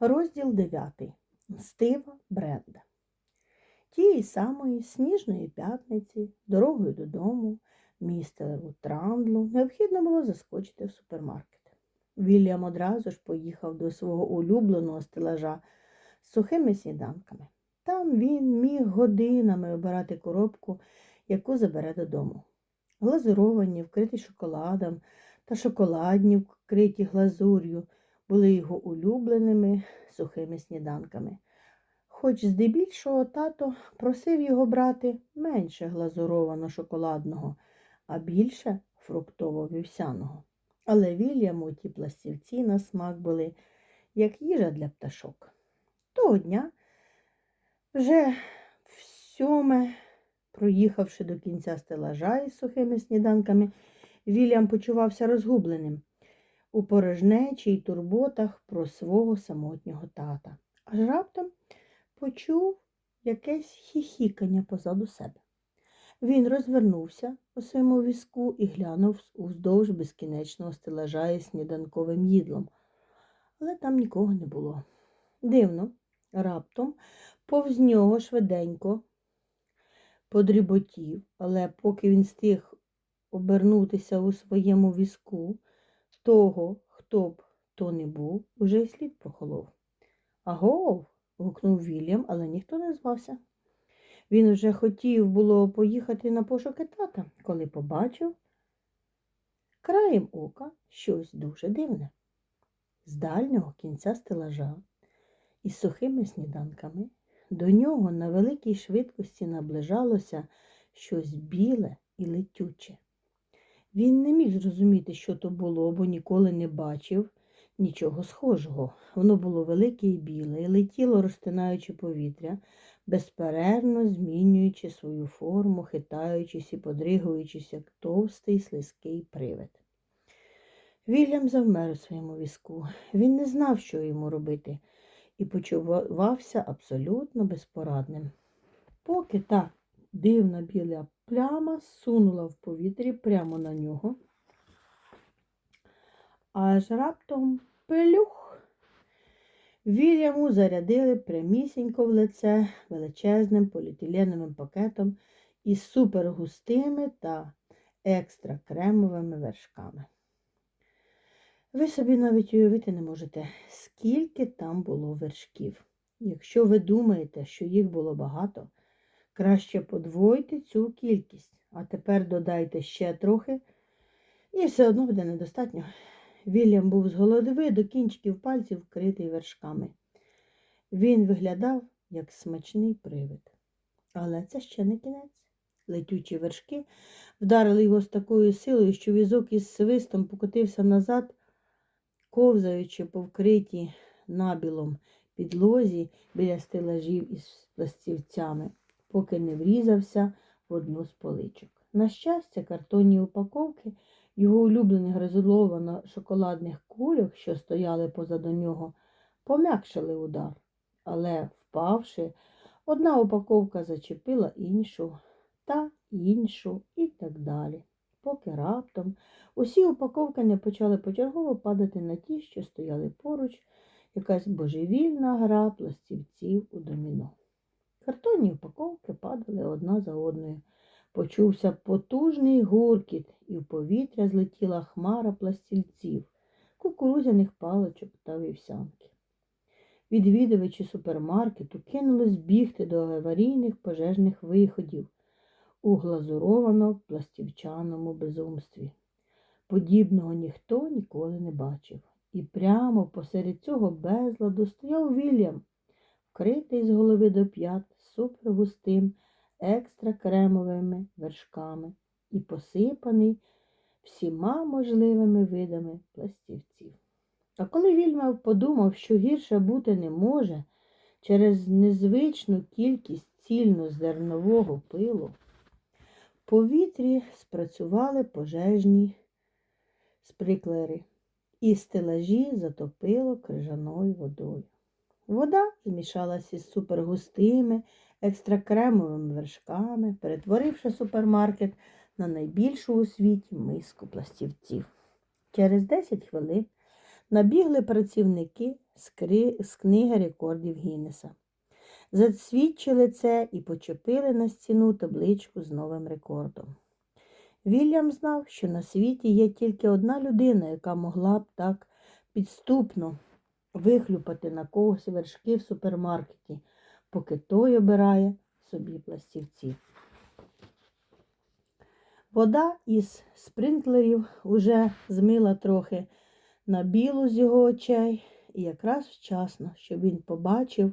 Розділ 9. Стива Бренда. Тієї самої сніжної п'ятниці, дорогою додому, містеру Трандлу, необхідно було заскочити в супермаркет. Вільям одразу ж поїхав до свого улюбленого стелажа з сухими сніданками. Там він міг годинами обирати коробку, яку забере додому. Глазуровані, вкриті шоколадом та шоколадні, вкриті глазур'ю, були його улюбленими сухими сніданками. Хоч здебільшого тато просив його брати менше глазуровано шоколадного, а більше фруктово-вівсяного. Але Вільяму ті пластівці на смак були, як їжа для пташок. Того дня, вже в сьоме, проїхавши до кінця стелажа із сухими сніданками, Вільям почувався розгубленим у порожнечі й турботах про свого самотнього тата. Аж раптом почув якесь хіхікання позаду себе. Він розвернувся у своєму візку і глянув уздовж безкінечного стелажа із сніданковим їдлом, але там нікого не було. Дивно, раптом повз нього швиденько подріботів, але поки він встиг обернутися у своєму візку, того, хто б то не був, уже й слід прохолов. Агов. гукнув Вільям, але ніхто не звався. Він уже хотів було поїхати на пошуки тата, коли побачив краєм ока щось дуже дивне. З дальнього кінця стелажа із сухими сніданками до нього на великій швидкості наближалося щось біле і летюче. Він не міг зрозуміти, що то було, бо ніколи не бачив нічого схожого. Воно було велике і біле, і летіло, розтинаючи повітря, безперервно змінюючи свою форму, хитаючись і подригуючись, як товстий слизький привид. Вільям завмер у своєму візку. Він не знав, що йому робити, і почувався абсолютно безпорадним. Поки та дивна біла пляма сунула в повітрі прямо на нього, аж раптом пилюх. Вільяму зарядили прямісінько в лице величезним поліетиленовим пакетом із супергустими та екстра кремовими вершками. Ви собі навіть уявити не можете, скільки там було вершків. Якщо ви думаєте, що їх було багато, краще подвойте цю кількість, а тепер додайте ще трохи, і все одно буде недостатньо. Вільям був з голови до кінчиків пальців вкритий вершками. Він виглядав, як смачний привид. Але це ще не кінець. Летючі вершки вдарили його з такою силою, що візок із свистом покотився назад, ковзаючи по вкритій набілом підлозі біля стелажів із пластівцями, поки не врізався в одну з поличок. На щастя, картонні упаковки його улюблених гризуловано шоколадних кульок, що стояли позаду нього, пом'якшили удар, але, впавши, одна упаковка зачепила іншу та іншу і так далі. Поки раптом усі упаковки не почали почергово падати на ті, що стояли поруч, якась божевільна гра пластівців у доміно. Картонні упаковки падали одна за одною. Почувся потужний гуркіт, і в повітря злетіла хмара пластільців, кукурудзяних паличок та вівсянки. Відвідувачі супермаркету кинулись бігти до аварійних пожежних виходів у глазуровано пластівчаному безумстві. Подібного ніхто ніколи не бачив. І прямо посеред цього безладу стояв Вільям, вкритий з голови до п'ят супергустим екстра кремовими вершками і посипаний всіма можливими видами пластівців. А коли Вільмав подумав, що гірше бути не може через незвичну кількість цільнозернового пилу, в повітрі спрацювали пожежні сприклери, і стелажі затопило крижаною водою. Вода змішалася з супергустими, екстракремовими вершками, перетворивши супермаркет на найбільшу у світі миску пластівців. Через 10 хвилин набігли працівники з, кри... з книги рекордів Гіннеса. Засвідчили це і почепили на стіну табличку з новим рекордом. Вільям знав, що на світі є тільки одна людина, яка могла б так підступно вихлюпати на когось вершки в супермаркеті, поки той обирає собі пластівці. Вода із спринклерів уже змила трохи на білу з його очей, і якраз вчасно, щоб він побачив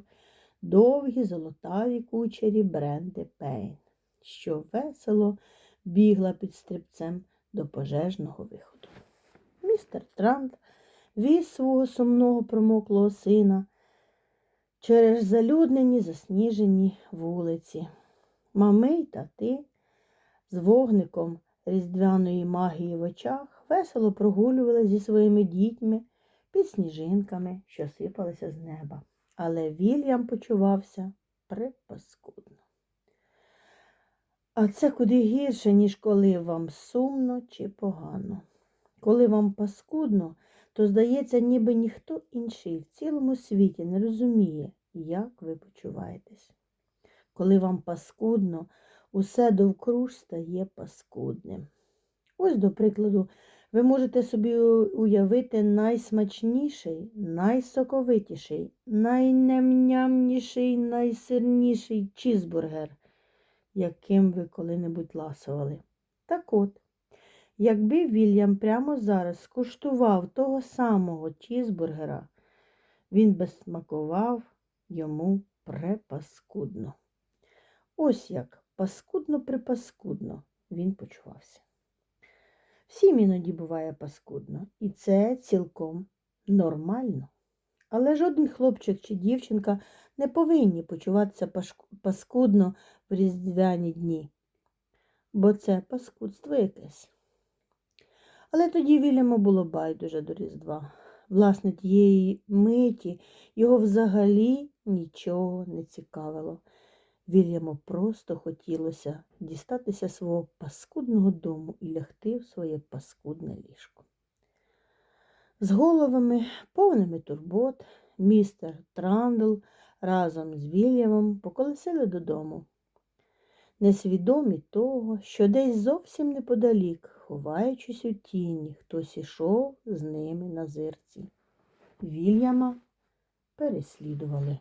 довгі золотаві кучері Бренди Пейн, що весело бігла під стрибцем до пожежного виходу. Містер Трант віз свого сумного промоклого сина через залюднені засніжені вулиці. Мами й тати з вогником різдвяної магії в очах весело прогулювали зі своїми дітьми під сніжинками, що сипалися з неба. Але Вільям почувався припаскудно. А це куди гірше, ніж коли вам сумно чи погано. Коли вам паскудно, то здається, ніби ніхто інший в цілому світі не розуміє, як ви почуваєтесь. Коли вам паскудно, усе довкруж стає паскудним. Ось, до прикладу, ви можете собі уявити найсмачніший, найсоковитіший, найнемнямніший, найсирніший чізбургер, яким ви коли-небудь ласували. Так от, якби Вільям прямо зараз скуштував того самого чізбургера, він би смакував йому препаскудно. Ось як паскудно-припаскудно він почувався. Всім іноді буває паскудно, і це цілком нормально. Але жоден хлопчик чи дівчинка не повинні почуватися паскудно в різдвяні дні, бо це паскудство якесь. Але тоді Вільяму було байдуже до Різдва. Власне, тієї миті його взагалі нічого не цікавило. Вільяму просто хотілося дістатися свого паскудного дому і лягти в своє паскудне ліжко. З головами, повними турбот, містер Трандл разом з Вільямом поколесили додому, несвідомі того, що десь зовсім неподалік, ховаючись у тіні, хтось ішов з ними на зерці. Вільяма переслідували.